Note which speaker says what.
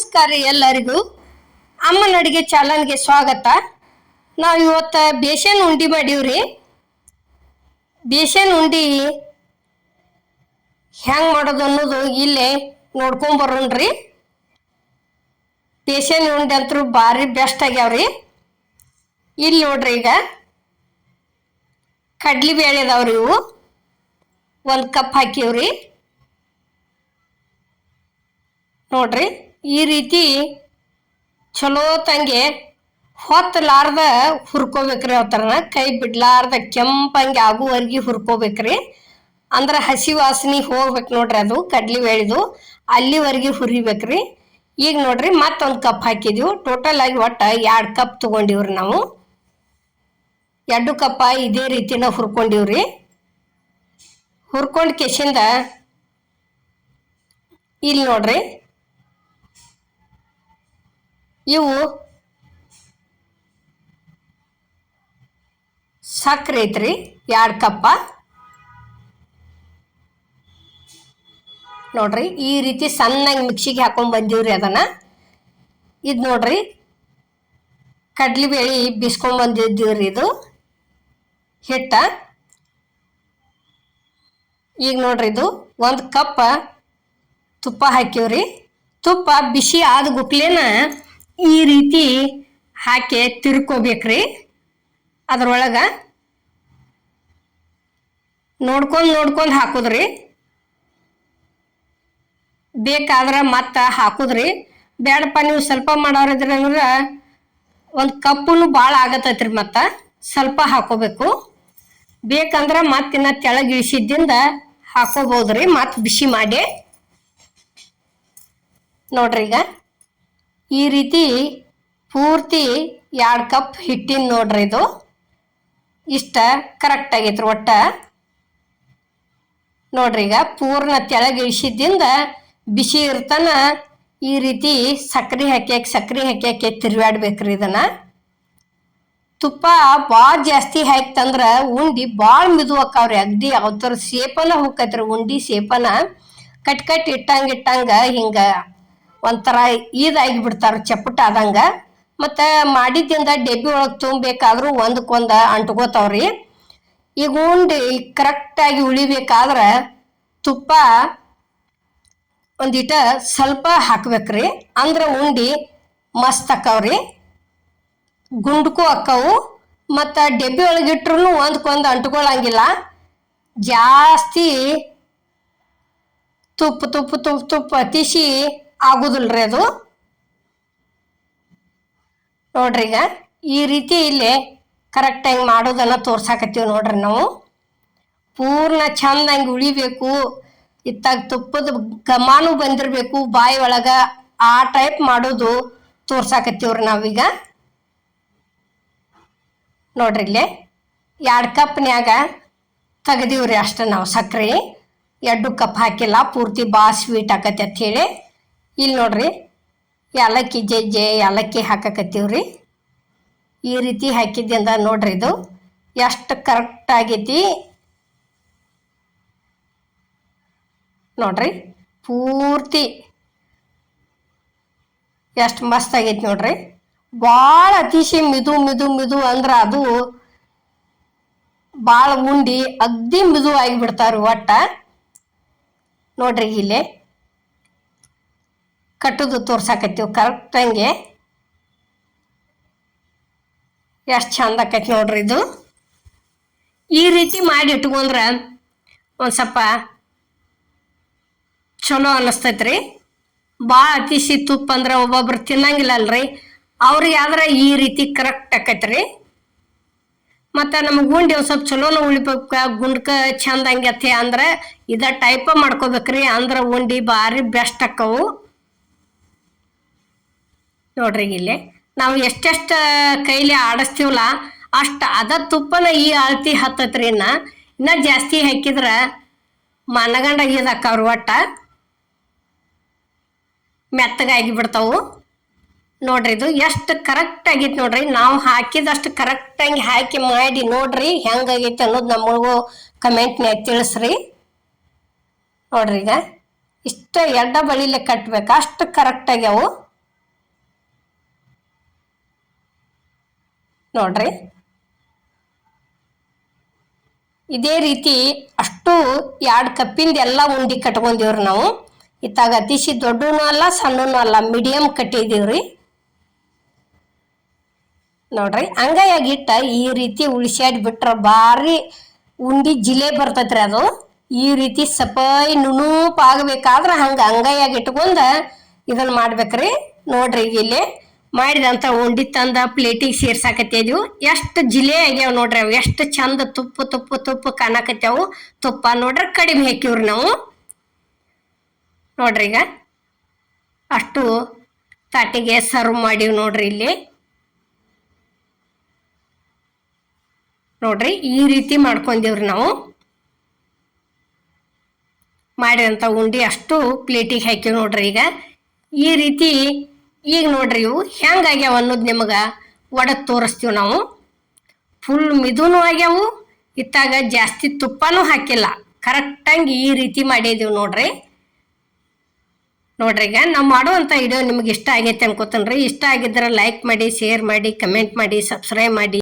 Speaker 1: ನಮಸ್ಕಾರ ಎಲ್ಲರಿಗೂ. ಅಮ್ಮನ ಅಡುಗೆ ಚಾನಲ್ಗೆ ಸ್ವಾಗತ. ನಾವು ಇವತ್ತು ಬೇಸನ್ ಉಂಡಿ ಮಾಡೀವ್ರಿ ಬೇಸನ್ ಉಂಡಿ ಹೆಂಗ್ ಮಾಡೋದು ಅನ್ನೋದು ಇಲ್ಲೇ ನೋಡ್ಕೊಂಡ್ ಬರೋಣ್ರಿ ಬೇಸನ್ ಉಂಡಿ ಅಂತೂ ಭಾರಿ ಬೆಸ್ಟ್ ಆಗ್ಯಾವ್ರಿ ಇಲ್ಲಿ ನೋಡ್ರಿ ಈಗ. ಕಡ್ಲಿ ಬೇಳೆ ಅದಾವ್ರಿ ಇವು. ಒಂದು ಕಪ್ ಹಾಕಿವ್ರಿ ನೋಡ್ರಿ. ಈ ರೀತಿ ಚಲೋ ತಂಗೆ ಹೊತ್ತಲಾರ್ದ ಹುರ್ಕೋಬೇಕ್ರಿ ಅವತರನ. ಕೈ ಬಿಡ್ಲಾರ್ದ ಕೆಂಪಂಗೆ ಆಗುವವರೆಗೆ ಹುರ್ಕೋಬೇಕ್ರಿ. ಅಂದ್ರೆ ಹಸಿ ವಾಸನೆ ಹೋಗ್ಬೇಕು ನೋಡ್ರಿ ಅದು, ಕಡ್ಲಿ ಬೇಳೆದು. ಅಲ್ಲಿವರೆಗೆ ಹುರಿಬೇಕ್ರಿ. ಈಗ ನೋಡ್ರಿ ಮತ್ತೊಂದು ಕಪ್ ಹಾಕಿದೀವಿ. ಟೋಟಲ್ ಆಗಿ ಒಟ್ಟು ಎರಡು ಕಪ್ ತಗೊಂಡಿವ್ರಿ ನಾವು. ಎರಡು ಕಪ್ಪ ಇದೇ ರೀತಿನ ಹುರ್ಕೊಂಡಿವ್ರಿ. ಹುರ್ಕೊಂಡ್ ಕೆಸಿಂದ ಇಲ್ಲಿ ನೋಡ್ರಿ. ಇವು ಸಕ್ರೆ ಐತ್ರಿ, ಎರಡು ಕಪ್ಪ. ನೋಡ್ರಿ, ಈ ರೀತಿ ಸಣ್ಣಗೆ ಮಿಕ್ಸಿಗೆ ಹಾಕೊಂಡು ಬಂದೀವ್ರಿ ಅದನ್ನ. ಇದು ನೋಡ್ರಿ ಕಡ್ಲಿ ಬೇಳೆ ಬಿಸ್ಕೊಂಡ್ ಬಂದಿದ್ದೀವ್ರಿ ಇದು. ಹಿಟ್ಟ. ಈಗ ನೋಡ್ರಿ ಇದು, ಒಂದು ಕಪ್ಪ ತುಪ್ಪ ಹಾಕಿವ್ರಿ. ತುಪ್ಪ ಬಿಸಿ ಆದ ಗುಕ್ಲೇನ ಈ ರೀತಿ ಹಾಕಿ ತಿರ್ಕೋಬೇಕ್ರಿ. ಅದ್ರೊಳಗೆ ನೋಡ್ಕೊಂಡು ನೋಡ್ಕೊಂಡು ಹಾಕುದ್ರಿ. ಬೇಕಾದ್ರೆ ಮತ್ತೆ ಹಾಕುದ್ರಿ. ಬೇಡಪ್ಪ ನೀವು ಸ್ವಲ್ಪ ಮಾಡೋರಿದ್ರಿ ಅಂದ್ರೆ ಒಂದು ಕಪ್ಪುನು ಭಾಳ ಆಗತ್ತೈತ್ರಿ ಮತ್ತೆ. ಸ್ವಲ್ಪ ಹಾಕೋಬೇಕು. ಬೇಕಂದ್ರೆ ಮತ್ತಿನ್ನ ತೆಳಗೆ ಇಳಿಸಿದ್ದಿಂದ ಹಾಕೋಬಹುದ್ರಿ ಮತ್ತೆ ಬಿಸಿ ಮಾಡಿ. ನೋಡ್ರಿ ಈಗ. ಈ ರೀತಿ ಪೂರ್ತಿ ಎರಡು ಕಪ್ ಹಿಟ್ಟಿನ ನೋಡ್ರಿ ಇದು. ಇಷ್ಟ ಕರೆಕ್ಟ್ ಆಗೈತ್ರಿ ಒಟ್ಟ. ನೋಡ್ರಿ ಈಗ ಪೂರ್ಣ ತೆಳಗೆ ಇಳಿಸಿದ್ದಿಂದ ಬಿಸಿ ಇರ್ತಾನ ಈ ರೀತಿ ಸಕ್ರೆ ಹಾಕ್ಯಾಕ ಸಕ್ರೆ ಹಾಕ್ಯಾಕೆ ತಿರುವಾಡ್ಬೇಕ್ರಿ ಇದನ್ನ. ತುಪ್ಪ ಭಾಳ ಜಾಸ್ತಿ ಹಾಕ್ತಂದ್ರ ಉಂಡಿ ಭಾಳ ಮಿದು ಆಕಾವ್ರಿ ಅಗ್ದಿ ಅವತ್ತರ ಸೇಪನ ಹೋಗ್ತೈತ್ರಿ ಉಂಡಿ ಸೇಪನ. ಕಟ್ ಕಟ್ ಇಟ್ಟಂಗೆ ಇಟ್ಟಂಗೆ ಹಿಂಗ ಒಂಥರ ಈದಾಗಿ ಬಿಡ್ತಾರ ಚಪ್ಪಟ ಆದಂಗ. ಮತ್ತ ಮಾಡಿದ್ದಿಂದ ಡೆಬ್ಬಿ ಒಳಗೆ ತುಂಬಬೇಕಾದ್ರೂ ಒಂದಕ್ಕೊಂದ ಅಂಟ್ಕೋತಾವ್ರಿ. ಈಗ ಉಂಡಿ ಕರೆಕ್ಟಾಗಿ ಉಳಿಬೇಕಾದ್ರ ತುಪ್ಪ ಒಂದಿಟ ಸ್ವಲ್ಪ ಹಾಕ್ಬೇಕ್ರಿ. ಅಂದ್ರ ಉಂಡಿ ಮಸ್ತ್ ಅಕ್ಕವ್ರಿ. ಗುಂಡ್ಕು ಅಕ್ಕವು. ಮತ್ತು ಡೆಬ್ಬಿ ಇಟ್ರು ಒಂದ್ಕೊಂದು ಅಂಟ್ಕೊಳಂಗಿಲ್ಲ. ಜಾಸ್ತಿ ತುಪ್ಪ ತುಪ್ಪ ತುಪ್ಪ ತುಪ್ಪ ತಿಸಿ ಆಗುದಿಲ್ರಿ ಅದು? ನೋಡ್ರಿ ಈಗ, ಈ ರೀತಿ ಇಲ್ಲಿ ಕರೆಕ್ಟಾಗಿ ಮಾಡೋದನ್ನ ತೋರ್ಸಾಕತ್ತೀವಿ ನೋಡ್ರಿ ನಾವು. ಪೂರ್ಣ ಚಂದಂಗೆ ಉಳಿಬೇಕು, ಇತ್ತಾಗ ತುಪ್ಪದ ಗಮಾನು ಬಂದಿರಬೇಕು, ಬಾಯಿ ಒಳಗ ಆ ಟೈಪ್ ಮಾಡೋದು ತೋರ್ಸಾಕತ್ತೀವ್ರಿ ನಾವೀಗ. ನೋಡ್ರಿ ಇಲ್ಲಿ, ಎರಡು ಕಪ್ನ್ಯಾಗ ತೆಗ್ದೀವ್ರಿ ಅಷ್ಟ ನಾವು ಸಕ್ಕರೆ ಎರಡು ಕಪ್ ಹಾಕಿಲ್ಲ, ಪೂರ್ತಿ ಬಾ ಸ್ವೀಟ್ ಆಕತಿ ಅಂತ ಹೇಳಿ. ಇಲ್ಲಿ ನೋಡ್ರಿ ಏಲಕ್ಕಿ ಜಜ್ಜೆ ಏಲಕ್ಕಿ ಹಾಕಕತ್ತೀವ್ರಿ. ಈ ರೀತಿ ಹಾಕಿದ್ದಿಂದ ನೋಡ್ರಿ ಇದು ಎಷ್ಟು ಕರೆಕ್ಟ್ ಆಗೈತಿ. ನೋಡ್ರಿ, ಪೂರ್ತಿ ಎಷ್ಟು ಮಸ್ತ್ ಆಗೈತಿ ನೋಡ್ರಿ. ಭಾಳ ಅತಿಶಯ ಮಿದು ಮಿದು ಮಿದು ಅಂದ್ರೆ ಅದು ಭಾಳ ಉಂಡಿ ಅಗ್ದಿ ಮಿದು ಆಗಿಬಿಡ್ತಾವ್ರಿ ಒಟ್ಟ. ನೋಡ್ರಿ ಇಲ್ಲಿ. ಕಟ್ಟುದು ತೋರ್ಸಾಕತ್ತೀವಿ ಕರೆಕ್ಟ್ ಹಂಗೆ. ಎಷ್ಟು ಚಂದ ಆಕೈತಿ ನೋಡ್ರಿ ಇದು. ಈ ರೀತಿ ಮಾಡಿ ಇಟ್ಕೊಂಡ್ರೆ ಒಂದು ಸ್ವಲ್ಪ ಚಲೋ ಅನ್ನಿಸ್ತೈತ್ರಿ ಭಾಳ ಅತಿಸಿ ತುಪ್ಪ ಅಂದ್ರೆ ಒಬ್ಬೊಬ್ರು ತಿನ್ನಂಗಿಲ್ಲ ಅಲ್ರಿ ಅವ್ರಿಗೆ ಆದ್ರೆ ಈ ರೀತಿ ಕರೆಕ್ಟ್ ಆಕೈತ್ರಿ. ಮತ್ತು ನಮ್ಗೆ ಗುಂಡಿ ಒಂದು ಸ್ವಲ್ಪ ಚಲೋನ ಉಳಿಬೇಕು, ಗುಂಡ್ಕ ಚಂದ ಹಂಗತ್ತೆ ಅಂದ್ರೆ ಇದ ಟೈಪ ಮಾಡ್ಕೋಬೇಕ್ರಿ. ಅಂದ್ರೆ ಉಂಡಿ ಭಾರಿ ಬೆಸ್ಟ್ ಆಕ್ಕವು ನೋಡ್ರಿ ಇಲ್ಲಿ. ನಾವು ಎಷ್ಟೆಷ್ಟು ಕೈಲಿ ಆಡಿಸ್ತೀವಲ್ಲ, ಅಷ್ಟು ಅದ ತುಪ್ಪನ ಈ ಅಳತಿ ಹತ್ತತ್ರಿ ಇನ್ನ. ಇನ್ನ ಜಾಸ್ತಿ ಹಾಕಿದ್ರ ಮನಗಂಡಾಗಿದಾಕವ್ರಿ ಒಟ್ಟ. ಮೆತ್ತಗಾಗಿ ಬಿಡ್ತಾವು ನೋಡ್ರಿ ಇದು ಎಷ್ಟು ಕರೆಕ್ಟ್ ಆಗೈತೆ ನೋಡ್ರಿ. ನಾವು ಹಾಕಿದಷ್ಟು ಕರೆಕ್ಟಾಗಿ ಹಾಕಿ ಮಾಡಿ ನೋಡ್ರಿ ಹೆಂಗಾಗೈತೆ ಅನ್ನೋದು ನಮಗೂ ಕಮೆಂಟ್ನ್ಯಾಗ ತಿಳಿಸ್ರಿ. ನೋಡ್ರಿ ಈಗ. ಇಷ್ಟ ಎಡ್ಡ ಬಳಿಲೆ ಕಟ್ಬೇಕು. ಅಷ್ಟು ಕರೆಕ್ಟ್ ನೋಡ್ರಿ. ಇದೇ ರೀತಿ ಅಷ್ಟು ಎರಡು ಕಪ್ಪಿಂದ ಎಲ್ಲ ಉಂಡಿ ಕಟ್ಕೊಂಡಿವ್ರಿ ನಾವು. ಇತ್ತಾಗ ಅತಿಶಿ ದೊಡ್ಡನೂ ಅಲ್ಲ, ಸಣ್ಣನೂ ಅಲ್ಲ ಮೀಡಿಯಂ ಕಟ್ಟಿದೀವ್ರಿ. ನೋಡ್ರಿ, ಹಂಗಾಯಾಗಿಟ್ಟ ಈ ರೀತಿ ಉಳಿಸ್ಯಾಡ್ ಬಿಟ್ರ ಭಾರಿ ಉಂಡಿ ಜಿಲೆ ಬರ್ತೈತ್ರಿ ಅದು. ಈ ರೀತಿ ಸಪಾಯಿ ನುಣೂಪಾಗಬೇಕಾದ್ರೆ ಹಂಗೆ ಹಂಗ ಇಟ್ಕೊಂಡು ಇದನ್ನು ಮಾಡ್ಬೇಕ್ರಿ. ನೋಡ್ರಿ ಇಲ್ಲಿ. ಮಾಡಿದಂತ ಉಂಡಿ ತಂದ ಪ್ಲೇಟಿಗೆ ಸೇರ್ಸಾಕತ್ತಿದ್ವು ಎಷ್ಟು ಜಿಲೆ ಆಗ್ಯಾವ ನೋಡ್ರಿ ಅವು. ಎಷ್ಟು ಚಂದ ತುಪ್ಪ ತುಪ್ಪ ತುಪ್ಪ ಕಾಣಕತ್ಯಾವು ತುಪ್ಪ ನೋಡ್ರಿ ಕಡಿಮೆ ಹಾಕಿವ್ರಿ ನಾವು. ನೋಡ್ರಿ ಈಗ. ಅಷ್ಟು ತಾಟಿಗೆ ಸರ್ವ್ ಮಾಡಿವ್ ನೋಡ್ರಿ ಇಲ್ಲಿ. ನೋಡ್ರಿ ಈ ರೀತಿ ಮಾಡ್ಕೊಂಡಿವ್ರಿ ನಾವು. ಮಾಡಿದಂಥ ಉಂಡಿ ಅಷ್ಟು ಪ್ಲೇಟಿಗೆ ಹಾಕಿವಿ ನೋಡ್ರಿ ಈಗ. ಈ ರೀತಿ ಈಗ ನೋಡ್ರಿ ಇವು ಹೆಂಗಾಗ್ಯಾವ ಅನ್ನೋದು ನಿಮಗೆ ಒಡೆದು ತೋರಿಸ್ತೀವಿ ನಾವು. ಫುಲ್ ಮಿದುನು ಆಗ್ಯಾವು, ಇತ್ತಾಗ ಜಾಸ್ತಿ ತುಪ್ಪನೂ ಹಾಕಿಲ್ಲ. ಕರೆಕ್ಟಾಗಿ ಈ ರೀತಿ ಮಾಡಿದೀವಿ ನೋಡ್ರಿ. ನೋಡ್ರಿ ಈಗ ನಾವು ಮಾಡುವಂಥ ವಿಡಿಯೋ ನಿಮ್ಗೆ ಇಷ್ಟ ಆಗೈತೆ ಅನ್ಕೋತೇನೆ ಇಷ್ಟ ಆಗಿದ್ರೆ ಲೈಕ್ ಮಾಡಿ ಶೇರ್ ಮಾಡಿ ಕಮೆಂಟ್ ಮಾಡಿ ಸಬ್ಸ್ಕ್ರೈಬ್ ಮಾಡಿ.